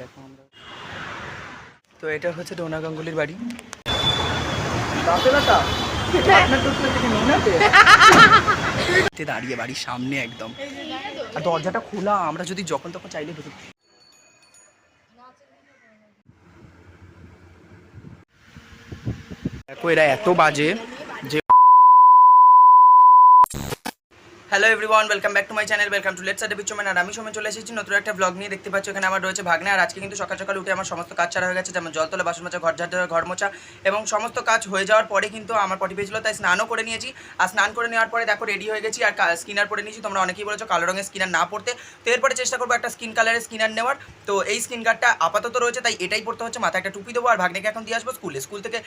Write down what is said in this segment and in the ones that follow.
দেখো তো এটা হচ্ছে ডোনা গাঙ্গুলির বাড়ি। দাঁড়িয়ে বাড়ির সামনে একদম। আর দরজাটা খোলা, আমরা যদি যখন তখন চাইলে ঢুকে দেখো, এরা এত বাজে যে hello everyone welcome back to my channel welcome to let's আডে বিচমেন আর আমি সময় চলে এসেছি, নতুন একটা ব্লগ নিয়ে দেখতে পাচ্ছ। এখানে আমার রয়েছে ভাগ্নে। আর আজকে কিন্তু সকাল সকাল উঠে আমার সমস্ত কাজ ছাড়া হয়ে গেছে, যেমন জল তোলা, বাসন মোচা ঘর ঝাড় ঘর মোচা এবং সমস্ত কাজ হয়ে যাওয়ার পরে কিন্তু আমার পটি পেয়েছিল তাই স্নানও করে নিয়েছি। আর স্নান করে নেওয়ার পরে দেখো রেডি হয়ে গেছি। আর স্কিনার পরে নিয়েছি। তোমরা অনেকেই বলেছ কালো রঙের স্কিনার না পড়তে তো এরপরে চেষ্টা করব একটা স্কিন কালারের স্কিনার নেওয়ার। তো এই স্কিন গার্ডটা আপাতত রয়েছে, তাই এটাই পড়তে হচ্ছে। মাথায় একটা টুপি দেবো। আর ভাগ্নেকে এখন দিয়ে আসব স্কুলে। স্কুল থেকে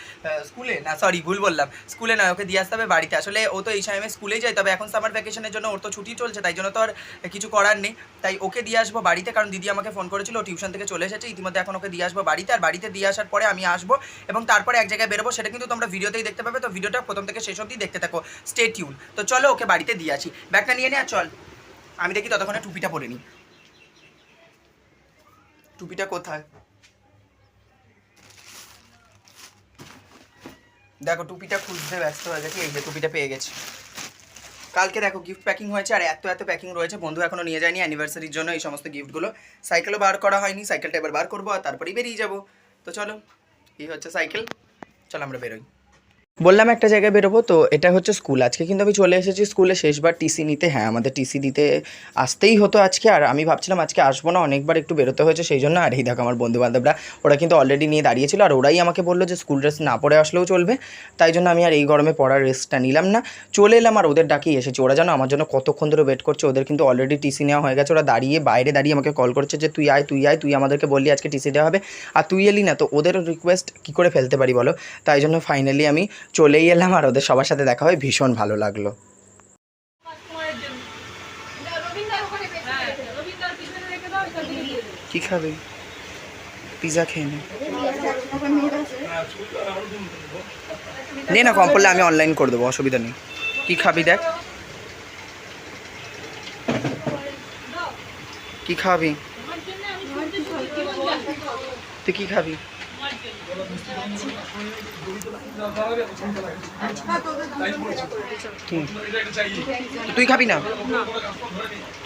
স্কুলে? না সরি ভুল বললাম। স্কুলে নয়, ওকে দিয়ে আসতে হবে বাড়িতে। আসলে ও তো এই সময় স্কুলেই যায়, তবে এখন সামার ভ্যাকেশনের জন্য, ওর তো ছুটি চলছে, তাই জন্য তো আর কিছু করার নেই। তাই ওকে দিয়ে আসব বাড়িতে, কারণ দিদি আমাকে ফোন করেছিল টিউশন থেকে চলে এসেছে, ইতিমধ্যে এখন ওকে দিয়ে আসব বাড়িতে, আর বাড়িতে দিয়ে আসার পরে আমি আসব, এবং তারপরে এক জায়গায় বেরোবো, সেটা কিন্তু তোমরা ভিডিওতেই দেখতে পাবে, তো ভিডিওটা প্রথম থেকে শেষ অবধি দেখতে থাকো। স্টে টিউন তো চলো ওকে বাড়িতে দিয়ে আসি। ব্যাগটা নিয়ে নে আর চল। আমি দেখি ততক্ষণে টুপিটা পরে নিই। টুপিটা কোথায়? দেখো, টুপিটা খুঁজতে ব্যস্ত হয়ে গেছি, এই যে টুপিটা পেয়ে গেছি। কালকে দেখো গিফট প্যাকিং হয়েছে আর এত এত প্যাকিং রয়েছে। বন্ধু এখনও নিয়ে যায়নি অ্যানিভার্সারির জন্য, এই সমস্ত গিফটগুলো সাইকেলও বার করা হয়নি সাইকেলটা এবার বার করব আর তারপরেই বেরিয়ে যাব। তো চলো, এই হচ্ছে সাইকেল চলো আমরা বেরোই। বললাম একটা জায়গায় বেরোবো, তো এটা হচ্ছে স্কুল। আজকে কিন্তু আমি চলে এসেছি স্কুলে শেষবার টিসি নিতে। হ্যাঁ আমাদের টিসি দিতে আসতেই হতো আজকে, আর আমি ভাবছিলাম আজকে আসব না, অনেকবার একটু বেরোতে হয়েছে, সেই জন্য। আর এই দেখো আমার বন্ধু বান্ধবরা ওরা কিন্তু অলরেডি নিয়ে দাঁড়িয়েছিল, আর ওরাই আমাকে বলল যে স্কুল ড্রেস না পরে আসলেও চলবে। তাই জন্য আমি আর এই গরমে পড়ার রেস্টটা নিলাম না। চলে এলাম আর ওদের ডাকেই এসেছি। ওরা জানো আমার জন্য কতক্ষণ ধরে ওয়েট করছে, ওদের কিন্তু অলরেডি টিসি নেওয়া হয়ে গেছে। ওরা দাঁড়িয়ে বাইরে দাঁড়িয়ে আমাকে কল করছে যে, তুই আয় তুই আয়, তুই আমাদেরকে বললি আজকে টিসি দেওয়া হবে, আর তুই এলি না। তো ওদের রিকোয়েস্ট কী করে ফেলতে পারি বলো? তাই জন্য ফাইনালি আমি চলেই এলাম আর ওদের সবার সাথে দেখা হয় ভীষণ ভালো লাগল। কি খাবে? পিজা খেয়ে নে। নে কম পড়লে আমি অনলাইন করে দেবো, অসুবিধা নেই। কি খাবি দেখ। কি খাবি? তুই কি খাবি? তুই খাবি না?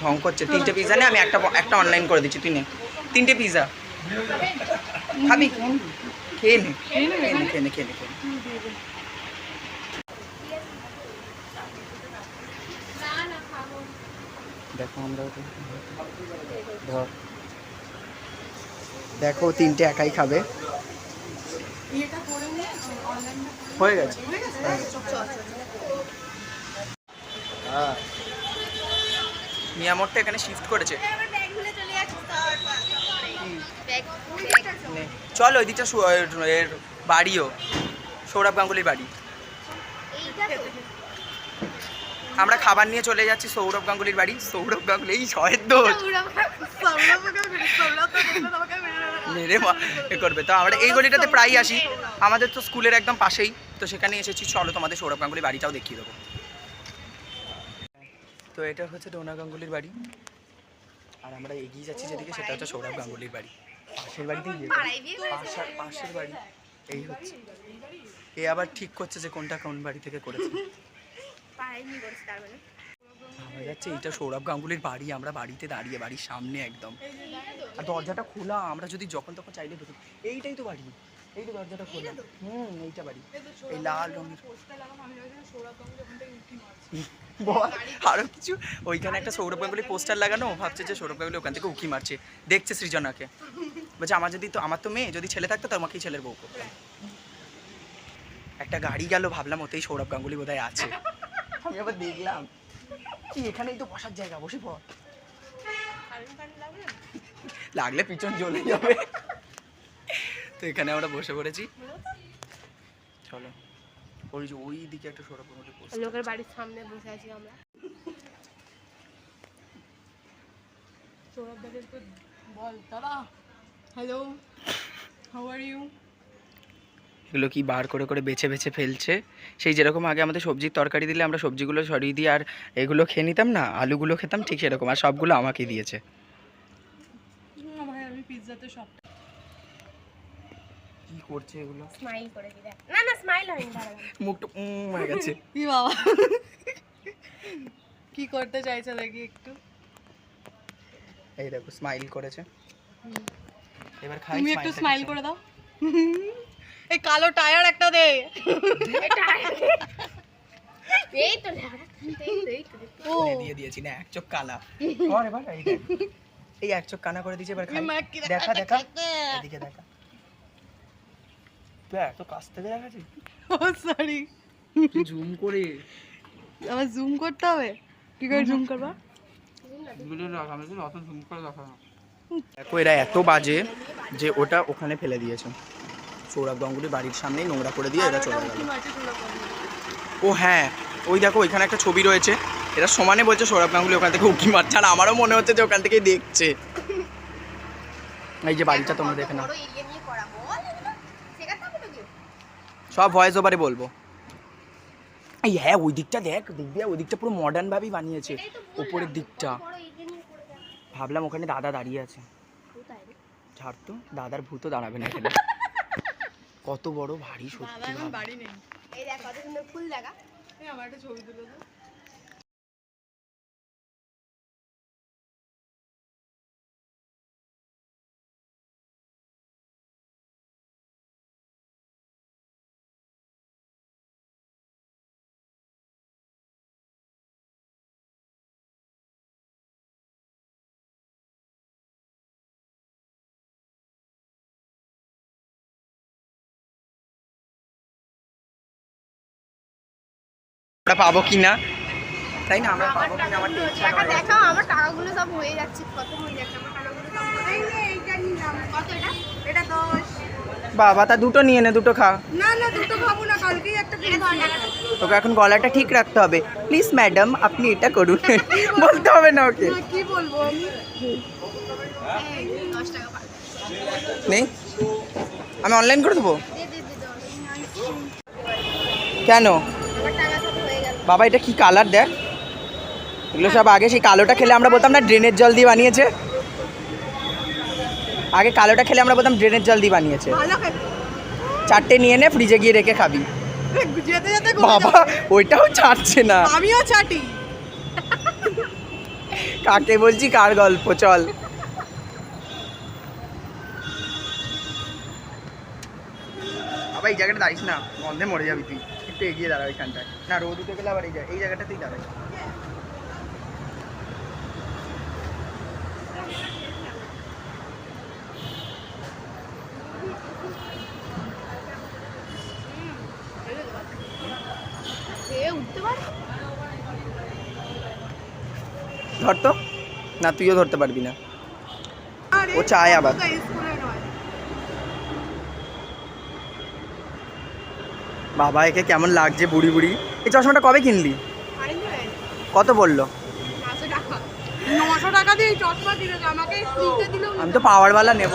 ঢং করছে। তিনটে পিজা নে, আমি একটা একটা অনলাইন করে দিচ্ছি, তুই নে। তিনটে পিজা খাবি? খেয়ে নে। খেয়ে খেয়ে খেয়ে নে, খেয়ে দেখো আমরা ধর। দেখো, তিনটে একাই খাবে। হয়ে গেছে। হ্যাঁ মিয়ামোরটা এখানে শিফট করেছে। চল ওই দিকটা এর- বাড়িও। সৌরভ গাঙ্গুলির বাড়ি। আমরা খাবার নিয়ে চলে যাচ্ছি সৌরভ গাঙ্গুলির বাড়ি। সৌরভ গাঙ্গুলি এই দোষ। মেরে এ করবে। তো আমরা এই গলিটাতে প্রায়ই আসি। আমাদের তো স্কুলের একদম পাশেই। তো সেখানে এসেছি। চলো তোমাদের সৌরভ গাঙ্গুলি বাড়িটাও দেখিয়ে দেবো। তো এটা হচ্ছে ডোনা গাঙ্গুলির বাড়ি। আর আমরা এগিয়ে যাচ্ছি যেদিকে, সেটা হচ্ছে সৌরভ গাঙ্গুলির বাড়ি। পাশের বাড়িতেই গিয়ে পাশের বাড়ি। এই হচ্ছে। এ আবার ঠিক করছে যে কোনটা কোন বাড়ি থেকে করেছে। আমরা যাচ্ছে। এইটা সৌরভ গাঙ্গুলির বাড়ি আমরা বাড়িতে দাঁড়িয়ে বাড়ির সামনে একদম। আর দরজাটা খোলা আমরা যদি যখন তখন চাইলে ঢুকে এইটাই তো বাড়ি। এই তো দরজাটা খোলা। হুম এইটা বাড়ি। এই লাল রঙের। বল আরও কিছু? ওইখানে একটা সৌরভ গাঙ্গুলি পোস্টার লাগানো ভাবছে যে সৌরভ গাঙ্গুলি ওখান থেকে উকি মারছে। দেখছে সৃজনাকে। বলছে আমার যদি তো আমার তো মেয়ে যদি ছেলে থাকতো তো আমাকেই ছেলের বউ করতাম। একটা গাড়ি গেল ভাবলাম ওতেই সৌরভ গাঙ্গুলি বোধহয় আছে। আমি আবার দেখলাম। এখানেই তো বসার জায়গা বসে পড়। লাগলে পিছন জ্বলে যাবে। তো এখানে আমরা বসে পড়েছি। চলো ওই যে ওই দিকে একটা সৌরভ গাঙ্গুলি লোকের বাড়ির সামনে বসে আছি আমরা। সৌরভ দাদেরকে বল দাদা। হ্যালো হাউ আর ইউ এগুলো কি বার করে করে বেছে বেছে ফেলছে? সেই যেরকম আগে আমাদের সবজির তরকারি দিলে আমরা সবজিগুলো সরিয়ে দিয়ে আর এগুলো খেয়ে নিতাম না আলুগুলো খেতাম ঠিক সেরকম আর সবগুলো আমাকে দিয়েছে। না ভাই আমি পিৎজাতে সব কি করছে এগুলো? স্মাইল করে দিই না না স্মাইল হয়নি মুখটা গেছে। কি বাবা? কি করতে চাইছে দেখি একটু। এই দেখো স্মাইল করেছে। এবার খাই তুমি একটু স্মাইল করে দাও। এই কালো টায়ার একটা দে। এই তো ল্যাবড়া, এই তো, এই তো, এই তো। ও দিয়ে দিয়েছি না এক চোখ কানা কর এবার এই এক চোখ কানা করে দিয়েছে এবার খাই। মা কি দেখা দেখা এদিকে দেখা। তুই এত কাছ থেকে দেখাচ্ছিস ও সরি জুম করে। আবার জুম করতে হবে? কি করে জুম করবা? দেখো এরা এত বাজে যে ওটা ওখানে ফেলে দিয়েছে। সৌরভ গাঙ্গুলি বাড়ির সামনেই নোংরা করে দিয়ে এরা চলে গেল। ও হ্যাঁ ওই দেখো ওইখানে একটা ছবি রয়েছে। এরা সমানে বলছে সৌরভ গাঙ্গুলি ওখান থেকে উকি মারছে আর আমারও মনে হচ্ছে যে ওখান থেকেই দেখছে। এই যে বাড়িটা তোমরা দেখে নাও? সব ভয়েস ওভারে বলব। এই হ্যাঁ ওই দিকটা দেখ দিয়ে ওই দিকটা পুরো মডার্ন ভাবেই বানিয়েছে। ওপরের দিকটা। ভাবলাম ওখানে দাদা দাঁড়িয়ে আছে। কোথায় রে? ছাড় তো দাদার ভূতও দাঁড়াবে না এখানে। কত বড় ভারী সত্যি। বাড়ি নেই। এই দেখ কত সুন্দর ফুল দেখা। এই আমার একটা ছবি তুলে আমরা পাবো কি না তাই না? আমরা পাবো কি না আমার টাকা। দেখাও আমার টাকাগুলো সব হয়ে যাচ্ছে কত হয়ে যাচ্ছে? আমার টাকাগুলো সব। এইটা নিলাম। কত এটা? এটা দশ। বাবা তা দুটো নিয়ে নে দুটো খা। না না দুটো খাব না কালকেই একটা দশ টাকা তোকে এখন গলাটা ঠিক রাখতে হবে। প্লিজ ম্যাডাম আপনি এটা করুন। বলতে হবে না ওকে। কি বলব? আমি টাকা নেই? আমি অনলাইন করে দেবো? কেন? বাবা এটা কি কালার দেখ। এগুলো সব আগে সেই কালোটা খেলে আমরা বলতাম না ড্রেনের জল দিয়ে বানিয়েছে। আগে কালোটা খেলে আমরা বলতাম ড্রেনের জল দিয়ে বানিয়েছে। চারটে নিয়ে নে ফ্রিজে গিয়ে রেখে খাবি। বাবা ওইটাও ছাড়ছে না। আমিও চাটি কাকে বলছি কার গল্প চল। বাবা এই জায়গাটা দাঁড়িস না গন্ধে মরে যাবি তুই। একটু এগিয়ে দাঁড়া ওইখানটায় না, রোদ উঠে গেলে আবার এই জায়গা এই জায়গাটাতেই দাঁড়াই ধর তো। না, তুইও ধরতে পারবি না। ও চায় আবার স্কুলে নয় বাবা, একে কেমন লাগছে বুড়ি বুড়ি? এই চশমাটা কবে কিনলি? কত বলল? আমি তো পাওয়ারওয়ালা নেব।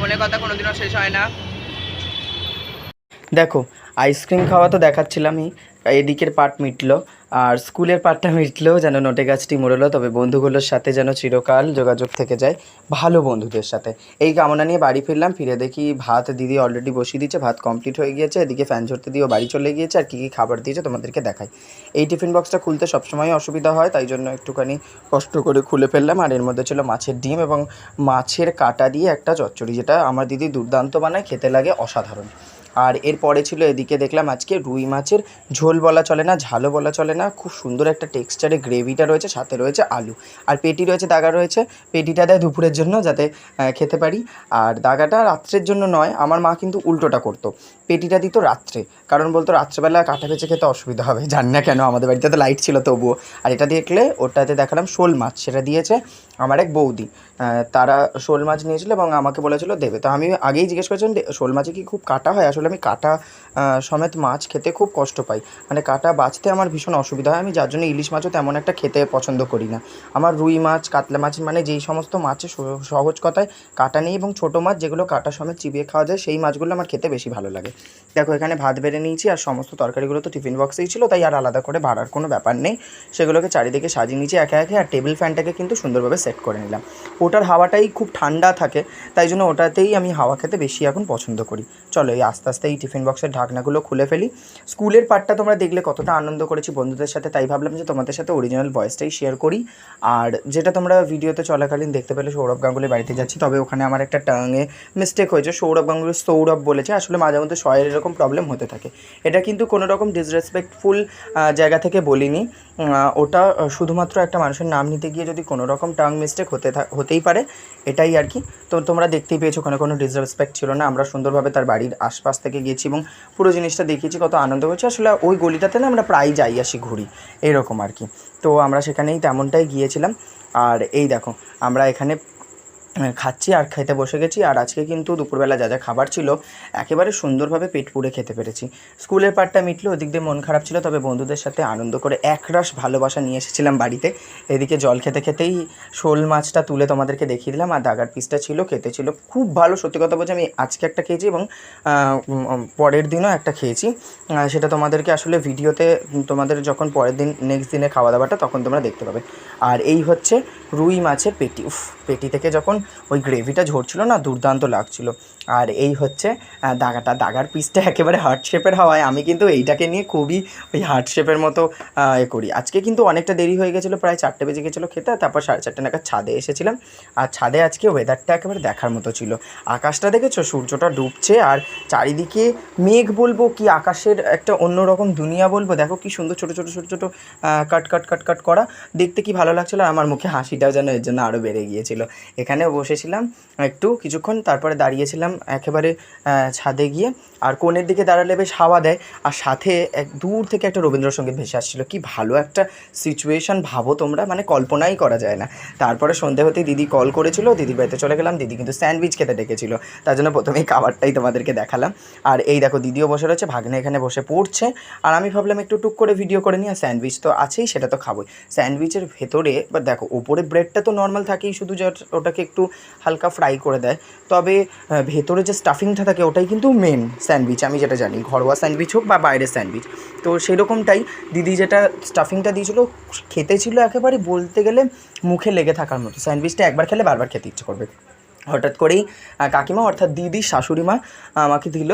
মনে কথা কোনোদিনও শেষ হয় না। দেখো আইসক্রিম খাওয়া তো দেখাচ্ছিলামই, এদিকের পার্ট মিটলো, আর স্কুলের পার্টটা মিটলেও যেন নোটে গাছটি মরলো তবে বন্ধুগুলোর সাথে যেন চিরকাল যোগাযোগ থেকে যায় ভালো বন্ধুদের সাথে। এই কামনা নিয়ে বাড়ি ফিরলাম, ফিরে দেখি ভাত দিদি অলরেডি বসিয়ে দিয়েছে, ভাত কমপ্লিট হয়ে গিয়েছে, এদিকে ফ্যান ঝরতে দিয়েও বাড়ি চলে গিয়েছে, আর কী কী খাবার দিয়েছে তোমাদেরকে দেখাই। এই টিফিন বক্সটা খুলতে সবসময় অসুবিধা হয়, তাই জন্য একটুখানি কষ্ট করে খুলে ফেললাম, আর এর মধ্যে ছিল মাছের ডিম এবং মাছের কাটা দিয়ে একটা চচ্চড়ি, যেটা আমার দিদি দুর্দান্ত বানায়, খেতে লাগে অসাধারণ। আর এরপরে ছিল এদিকে দেখলাম আজকে রুই মাছের ঝোল বলা চলে না, ঝালও বলা চলে না, খুব সুন্দর একটা টেক্সচারে গ্রেভিটা রয়েছে, সাথে রয়েছে আলু। আর পেটি রয়েছে, দাগা রয়েছে, পেটিটা দেয় দুপুরের জন্য যাতে খেতে পারি। আর দাগাটা রাত্রের জন্য নয়, আমার মা কিন্তু উল্টোটা করতো। পেটিটা দিত রাত্রে, কারণ বলতো রাত্রেবেলা কাঁটা বেঁচে খেতে অসুবিধা হবে, জানি না কেন, আমাদের বাড়িতে তো লাইট ছিল তবুও। আর এটা দেখলে, ওটাতে দেখালাম শোল মাছ, সেটা দিয়েছে। আমার এক বৌদি তারা শোল মাছ নিয়েছিল এবং আমাকে বলেছিল, দেবে। তো আমি আগেই জিজ্ঞেস করেছিলাম শোল মাছে কি খুব কাটা হয়? আসলে আমি কাটা সমেত মাছ খেতে খুব কষ্ট পাই। মানে কাটা বাছতে আমার ভীষণ অসুবিধা হয়। আমি যার জন্য ইলিশ মাছও তেমন একটা খেতে পছন্দ করি না। আমার রুই মাছ, কাতলা মাছ মানে যেই সমস্ত মাছে সহজ কথায় কাটা নেই এবং ছোটো মাছ যেগুলো কাটা সমেত চিবিয়ে খাওয়া যায়, সেই মাছগুলো আমার খেতে বেশি ভালো লাগে। দেখো, এখানে ভাত বেড়ে নিয়েছি আর সমস্ত তরকারিগুলো তো টিফিন বক্সেই ছিল, তাই আর আলাদা করে বাড়ার কোনো ব্যাপার নেই। সেগুলোকে চারিদিকে সাজিয়ে নিয়েছি, একে একে, আর টেবিল ফ্যানটাকে কিন্তু সুন্দরভাবে সেট করে নিলাম। ওটার হাওয়াটাই খুব ঠান্ডা থাকে, তাই জন্য ওটাতেই আমি হাওয়া খেতে বেশি এখন পছন্দ করি। চলো এই আস্তে আস্তে এই টিফিন বক্সের ঢাকনাগুলো খুলে ফেলি। স্কুলের পার্টটা তোমরা দেখলে কতটা আনন্দ করেছি বন্ধুদের সাথে, তাই ভাবলাম যে তোমাদের সাথে অরিজিনাল ভয়েসটাই শেয়ার করি। আর যেটা তোমরা ভিডিওতে চলাকালীন দেখতে পেলে, সৌরভ গাঙ্গুলির বাড়িতে যাচ্ছি, তবে ওখানে আমার একটা টাঙে মিস্টেক হয়েছে। সৌরভ গাঙ্গুলি সৌরভ বলেছে, আসলে মাঝে মধ্যে শয়ের এরকম প্রবলেম হতে থাকে। এটা কিন্তু কোনো রকম ডিসরেসপেক্টফুল জায়গা থেকে বলিনি। ওটা শুধুমাত্র একটা মানুষের নাম নিতে গিয়ে যদি কোনো রকম টাং মিস্টেক হতে হতেই পারে, এটাই আর কি। তো তোমরা দেখতেই পেয়েছ, ওখানে কোনো ডিসরেসপেক্ট ছিল না। আমরা সুন্দরভাবে তার বাড়ির আশপাশ থেকে গিয়েছি এবং পুরো জিনিসটা দেখিয়েছি, কত আনন্দ হয়েছে আসলে ওই গলিটাতে না আমরা প্রায় যাই আসি ঘুরি, এরকম আর কি। তো আমরা সেখানেই তেমনটাই গিয়েছিলাম। আর এই দেখো, আমরা এখানে খাচ্ছি আর খেতে বসে গেছি আর আজকে কিন্তু দুপুরবেলা যা যা খাবার ছিল, একেবারে সুন্দরভাবে পেট পুড়ে খেতে পেরেছি। স্কুলের পার্টটা মিটলো ওদিক দিয়ে মন খারাপ ছিল, তবে বন্ধুদের সাথে আনন্দ করে একরাশ ভালোবাসা নিয়ে এসেছিলাম বাড়িতে। এদিকে জল খেতে খেতেই শোল মাছটা তুলে তোমাদেরকে দেখিয়ে দিলাম আর দাগার পিসটা ছিল, খেতে ছিল। খুব ভালো, সত্যি কথা বলছি আমি আজকে একটা খেয়েছি এবং পরের দিনও একটা খেয়েছি। সেটা তোমাদেরকে আসলে ভিডিওতে তোমাদের যখন পরের দিন নেক্সট দিনে খাওয়া দাওয়াটা তখন তোমরা দেখতে পাবে। আর এই হচ্ছে রুই মাছের পেটি। উফ পেটি থেকে যখন ওই গ্রেভিটা ঝরছিল না, দুর্দান্ত লাগছিল। আর এই হচ্ছে দাগাটা। দাগার পিসটা একেবারে হার্ট শেপের হওয়ায় আমি কিন্তু এইটাকে নিয়ে খুবই ওই হার্ট শেপের মতো এ করি। আজকে কিন্তু অনেকটা দেরি হয়ে গেছিল, প্রায় চারটে বেজে গেছিল খেতে, তারপর সাড়ে চারটে নাগাদ ছাদে এসেছিলাম। আর ছাদে আজকে ওয়েদারটা একেবারে দেখার মতো ছিল। আকাশটা দেখেছ? সূর্যটা ডুবছে, আর চারিদিকে মেঘ বলব কি আকাশের একটা অন্যরকম দুনিয়া বলব? দেখো কি সুন্দর ছোটো ছোটো ছোটো ছোটো কাট কাট কাট কাট করা। দেখতে কি ভালো লাগছিল, আর আমার মুখে হাসিটাও যেন এর জন্য আরও বেড়ে গিয়েছিল। এখানে বসেছিলাম একটু কিছুক্ষণ, তারপরে দাঁড়িয়েছিলাম একেবারে ছাদে গিয়ে। আর কোণের দিকে দাঁড়ালে বেশ হাওয়া দেয়। আর সাথে এক দূর থেকে একটা রবীন্দ্রসঙ্গীত ভেসে আসছিল। কি ভালো একটা সিচুয়েশন ভাবো তোমরা মানে কল্পনাই করা যায় না। তারপরে সন্ধে হতেই দিদি কল করেছিল, দিদির বাড়িতে চলে গেলাম। দিদি কিন্তু স্যান্ডউইচ খেতে ডেকেছিল। তার জন্য প্রথমেই খাবারটাই তোমাদেরকে দেখালাম। আর এই দেখো, দিদিও বসে রয়েছে, ভাগ্নে এখানে বসে পড়ছে। আর আমি ভাবলাম একটু টুক করে ভিডিও করে নিই, আর স্যান্ডউইচ তো আছেই, সেটা তো খাবোই। স্যান্ডউইচের ভেতরে, বা দেখো উপরে ব্রেডটা তো নর্মাল থাকেই, শুধু just ওটাকে একটু হালকা ফ্রাই করে দেয়। তবে ভেতরে যে স্টাফিংটা থাকে ওটাই কিন্তু মেন স্যান্ডউইচ, আমি যেটা জানি। ঘরোয়া স্যান্ডউইচ হোক বা বাইরের স্যান্ডউইচ। তো সেরকমটাই দিদি যেটা স্টাফিংটা দিয়েছিলো, খেতে ছিল একেবারে বলতে গেলে মুখে লেগে থাকার মতো। স্যান্ডউইচটা একবার খেলে বারবার খেতে ইচ্ছে করবে। হঠাৎ করেই কাকিমা অর্থাৎ দিদির শাশুড়ি মা আমাকে দিল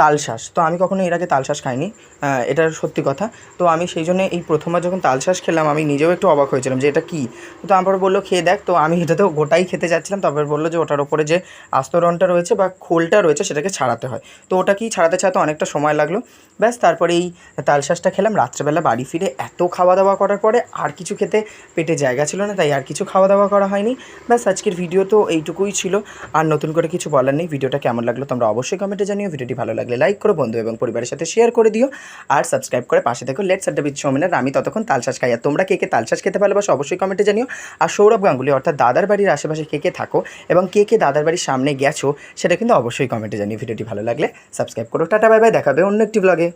তালশাঁস তো আমি কখনো এর আগে তালশাঁস খাইনি এটা সত্যি কথা। তো আমি সেই জন্য এই প্রথমবার যখন তালশাঁস খেলাম, আমি নিজেও একটু অবাক হয়েছিলাম যে এটা কী? তো তারপর বলল, খেয়ে দেখ। তো আমি এটা তো গোটাই খেতে যাচ্ছিলাম, তারপর বলল যে ওটার ওপরে যে আস্তরণটা রয়েছে বা খোলটা রয়েছে, সেটাকে ছাড়াতে হয়। তো ওটা কি ছাড়াতে ছাড়াতে অনেকটা সময় লাগল। ব্যাস, তারপরে এই তালশাঁসটা খেলাম, রাত্রেবেলা বাড়ি ফিরে এত খাওয়া দাওয়া করার পরে আর কিছু খেতে পেটে জায়গা ছিল না, তাই আর কিছু খাওয়া দাওয়া করা হয়নি। ব্যাস, আজকের ভিডিও তো এইটুকুই। ছিল। আর নতুন করে কিছু বলার নেই। ভিডিওটা কেমন লাগল তোমরা অবশ্যই কমেন্টে জানিও। ভিডিওটি ভালো লাগলে লাইক করো, বন্ধু এবং পরিবারের সাথে শেয়ার করে দিও। আর সাবস্ক্রাইব করে পাশে দেখো লেটস আড্ডা বিচ সৌমেনের আমি ততক্ষণ তালশাঁস খাই আর তোমরা কে কে তালশাঁস খেতে ভালোবাসো অবশ্যই কমেন্টে জানিও। আর সৌরভ গাঙ্গুলি, অর্থাৎ দাদার বাড়ির আশেপাশে কে কে থাকো এবং কে কে দাদার বাড়ির সামনে গেছো, সেটা কিন্তু অবশ্যই কমেন্টে জানিও। ভিডিওটি ভালো লাগলে সাবস্ক্রাইব করো। টাটা বাই বাই দেখাবে অন্য একটি ব্লগে